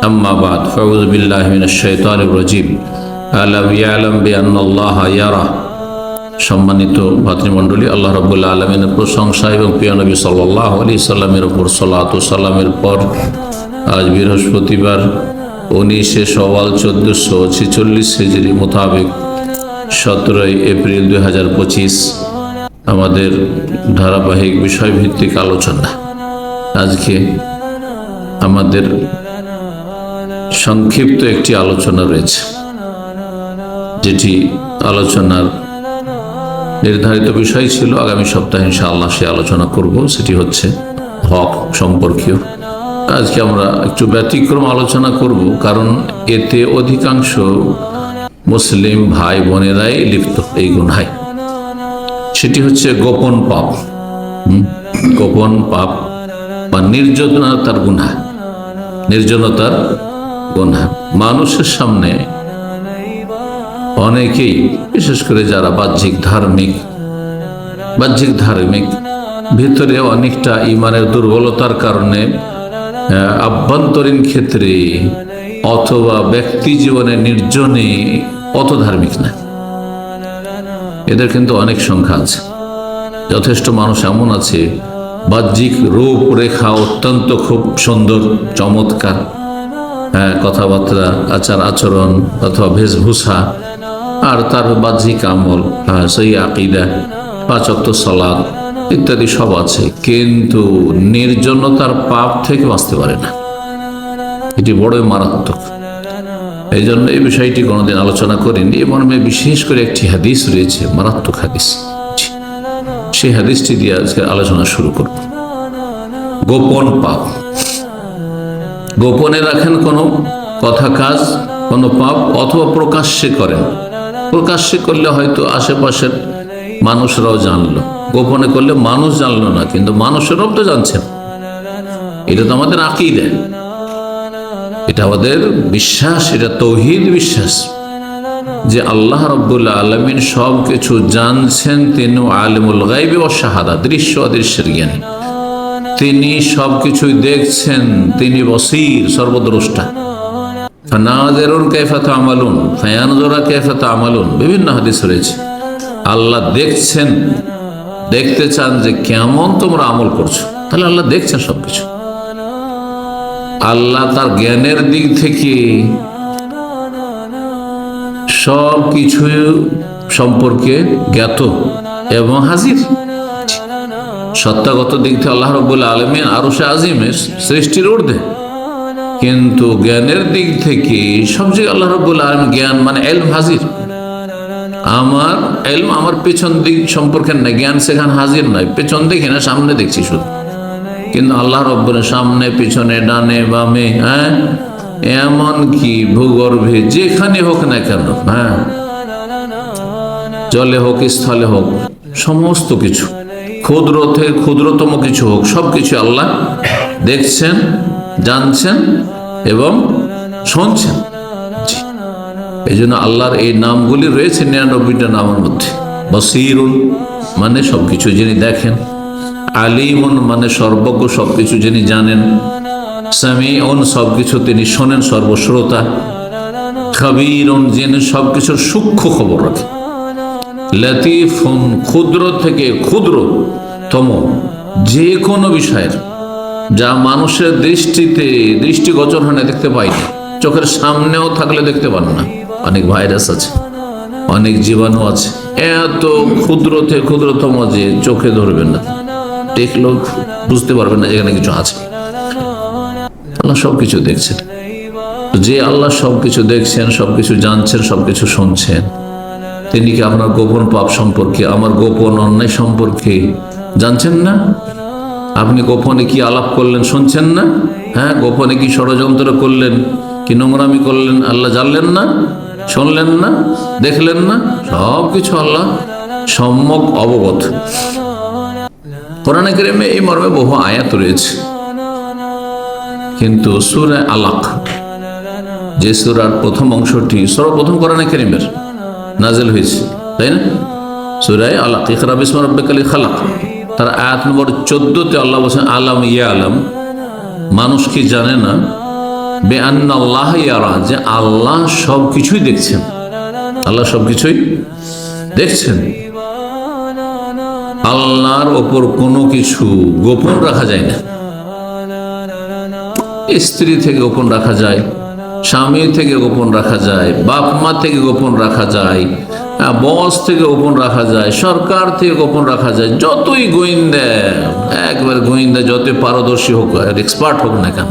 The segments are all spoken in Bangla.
أما بعد فأعوذ بالله من الشيطان الرجيم ألم يعلم بأن الله يرى সম্মানিত ভাতৃমণ্ডলী আল্লাহ রবুল্লা আলমিনের প্রশংসা এবং প্রিয় নবী সাল্লাহ আলি সাল্লামের উপর সাল্লাত সাল্লামের পর আজ বৃহস্পতিবার উনিশে সওয়াল চোদ্দোশো ছেচল্লিশ হিজড়ি মোতাবেক সতেরোই এপ্রিল দুই হাজার পঁচিশ আমাদের ধারাবাহিক বিষয়ভিত্তিক আলোচনা আজকে আমাদের সংক্ষিপ্ত একটি আলোচনা রয়েছে, যেটি আলোচনার নির্ধারিত বিষয় ছিল। আগামী সপ্তাহে ইনশাআল্লাহ সে আলোচনা করব, সেটি হচ্ছে হক সম্পর্কীয়। আজকে আমরা একটু ব্যতিক্রম আলোচনা করব, কারণ এতে অধিকাংশ মুসলিম ভাই বোনেরাই লিপ্ত এই গুণায় সেটি হচ্ছে গোপন পাপ? গোপন পাপ বা নির্জনতার গুণা নির্জনতার গুণা মানুষের সামনে অনেকেই, বিশেষ করে যারা বাহ্যিক, ধার্মিক বাহ্যিক, ধার্মিক, ভিতরে অনেকটা ইমানের দুর্বলতার কারণে আভ্যন্তরীণ ক্ষেত্রে অথবা ব্যক্তি জীবনে নির্জনে অত ধার্মিক না। এদের কিন্তু অনেক সংখ্যা আছে। যথেষ্ট মানুষ এমন আছে, বাহ্যিক রূপ রেখা অত্যন্ত খুব সুন্দর, চমৎকার। কথাবার্তা আচার আচরণ অথবা বেশভূষা আর তার বাহ্যিক আমল হ্যাঁ, সেই আকিদা পাচক্ত সলাদ ইত্যাদি সব আছে। কিন্তু নির্জনতার পাপ থেকে বাঁচতে পারে না। এটি বড়ই মারাত্মক। এই জন্য এই বিষয়টি কোনোদিন আলোচনা করিনি এ মর্মে বিশেষ করে একটি হাদিস রয়েছে মারাত্মক হাদিস। সেই হাদিসটি দিয়ে আজকে আলোচনা শুরু করব। গোপন পাপ। গোপনে রাখেন কোনো কথা কাজ, কোনো পাপ, অথবা প্রকাশ্যে করেন। প্রকাশ্যে করলে হয়তো আশেপাশের মানুষরাও জানলো। গোপনে করলে মানুষ জানলো না, কিন্তু মানুষেরাও তো জানছেন। এটা তো আমাদের আঁকিই দেয় এটা আমাদের বিশ্বাস, এটা তৌহিদ বিশ্বাস। যে আল্লাহ রব্বুল্লাহ আলমিন সব কিছু জানছেন তিনি আলিমুল গাইবে ও শাহাদা, দৃশ্য অদৃশ্যের জ্ঞানী। তিনি সবকিছুই দেখছেন, তিনি বসির, সর্বদ্রষ্টা। ফানাজেরুন কেফাত আমালুন ফায়ানজোরা কেফাত আমালুন বিভিন্ন হাদিস রয়েছে। আল্লাহ দেখছেন, দেখতে চান যে কেমন তোমরা আমল করছ। তাহলে আল্লাহ দেখছেন সবকিছু। আল্লাহ তার জ্ঞানের দিক থেকে সব কিছু সম্পর্কে জ্ঞাত এবং হাজির। সত্তাগত দিক থেকে আল্লাহ রব্বুল আলমিন আরও সে আজিমের সৃষ্টির ঊর্ধ্বে। কিন্তু জ্ঞানের দিক থেকে সবচেয়ে আল্লাহ রব্বুল আলম জ্ঞান মানে এলম হাজির। আমার এলম আমার পেছন দিক সম্পর্কে না জ্ঞান সেখানে হাজির নয় পেছন দেখি না, সামনে দেখছি শুধু। কিন্তু আল্লাহ রব্বুল সামনে, পিছনে, ডানে, বামে হ্যাঁ? এমন কি ভূগর্ভে, যেখানে হোক না কেন হ্যাঁ? জলে হোক, স্থলে হোক, সমস্ত কিছু। ক্ষুদ্র থেকে ক্ষুদ্রতম কিছু হোক সব কিছু আল্লাহ দেখছেন, জানছেন এবং শুনছেন। এই জন্য আল্লাহর এই নামগুলি রয়েছে নিরানব্বইটা নামের মধ্যে। বসিরুন মানে সবকিছু যিনি দেখেন। আলিমুন মানে সর্বজ্ঞ সবকিছু যিনি জানেন। সামিউন সবকিছু তিনি শোনেন সর্বশ্রোতা। খাবিরুন যিনি সবকিছুর সূক্ষ্ম খবর রাখেন। লতিফুন ক্ষুদ্র থেকে ক্ষুদ্রতম যে কোনো বিষয়ের, যা মানুষের দৃষ্টিতে দৃষ্টিগোচর হয় না, দেখতে পাই না। চোখের সামনেও থাকলে দেখতে পান না। অনেক ভাইরাস আছে, অনেক জীবাণু আছে। এত ক্ষুদ্র থেকে ক্ষুদ্রতম যে চোখে ধরবেন না। দেখলেও বুঝতে পারবেন না যেখানে কিছু আছে। আল্লাহ সবকিছু দেখছেন। যে আল্লাহ সবকিছু দেখছেন, সবকিছু জানছেন, সবকিছু শুনছেন। তিনি কি আপনার গোপন পাপ সম্পর্কে, আমার গোপন অন্যায় সম্পর্কে জানছেন না? আপনি গোপনে কি আলাপ করলেন, শুনছেন না? হ্যাঁ গোপনে কি ষড়যন্ত্র করলেন, কি নোংরামি করলেন, আল্লাহ জানলেন না? শুনলেন না? দেখলেন না? সব কিছু আল্লাহ সম্যক অবগত। কোরআনে কেরিমে এই মর্মে বহু আয়াত রয়েছে। কিন্তু সুরে আলাক যে সুরার প্রথম অংশটি, সর্বপ্রথম কোরআনে কেরিমের নাজেল হয়েছে, তাই না? সুরায় আলাক ইকরা বিসমা রব্বিকালি খালাক। তার আয়াত নম্বর চোদ্দতে আল্লাহ বলছেন, আলম ইয়া আলাম মানুষ কি জানে না? বে আল্লাহ ইয়ারা, যে আল্লাহ সব কিছুই দেখছেন। আল্লাহ সব কিছুই দেখছেন। আল্লাহর ওপর কোনো কিছু গোপন রাখা যায় না। স্ত্রী থেকে গোপন রাখা যায়। স্বামী থেকে গোপন রাখা যায়, বাপ মা থেকে গোপন রাখা যায় বস থেকে গোপন রাখা যায়, সরকার থেকে গোপন রাখা যায়, যতই গোয়েন্দা, একবার গোয়েন্দা যতই পারদর্শী হোক এক্সপার্ট হোক না কেন,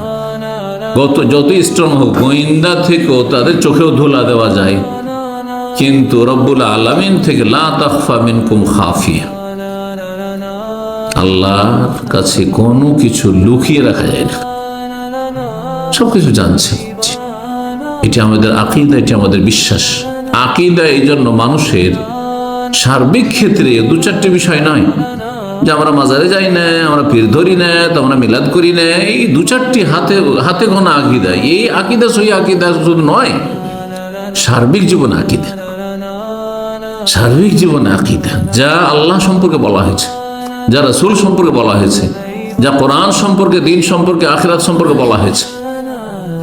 গত যতই স্ট্রং হোক, গোয়েন্দা থেকেও তাদের চোখেও ধুলা দেওয়া যায়। কিন্তু রব্বুল আলমিন থেকে লা তাখফা মিনকুম খাফিয়া, আল্লাহর কাছে কোনো কিছু লুকিয়ে রাখা যায় না। সবকিছু জানছে। এটি আমাদের আকিদা, এটি আমাদের বিশ্বাস। আকিদা এই জন্য মানুষের সার্বিক ক্ষেত্রে দু চারটি বিষয় নয়। যে আমরা মাজারে যাই না, আমরা পীর ধরি না, তো আমরা মিলাদ করি না, এই দু চারটি হাতে হাতে গোনা আকিদা। এই আকিদা সই আকিদা শুধু নয়, সার্বিক জীবন আকিদা। সার্বিক জীবন আকিদা, যা আল্লাহ সম্পর্কে বলা হয়েছে, যা রসুল সম্পর্কে বলা হয়েছে, যা কোরআন সম্পর্কে, দিন সম্পর্কে, আখেরাত সম্পর্কে বলা হয়েছে।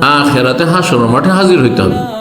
আখেরাতে হাসর মাঠে হাজির হইতে হবে।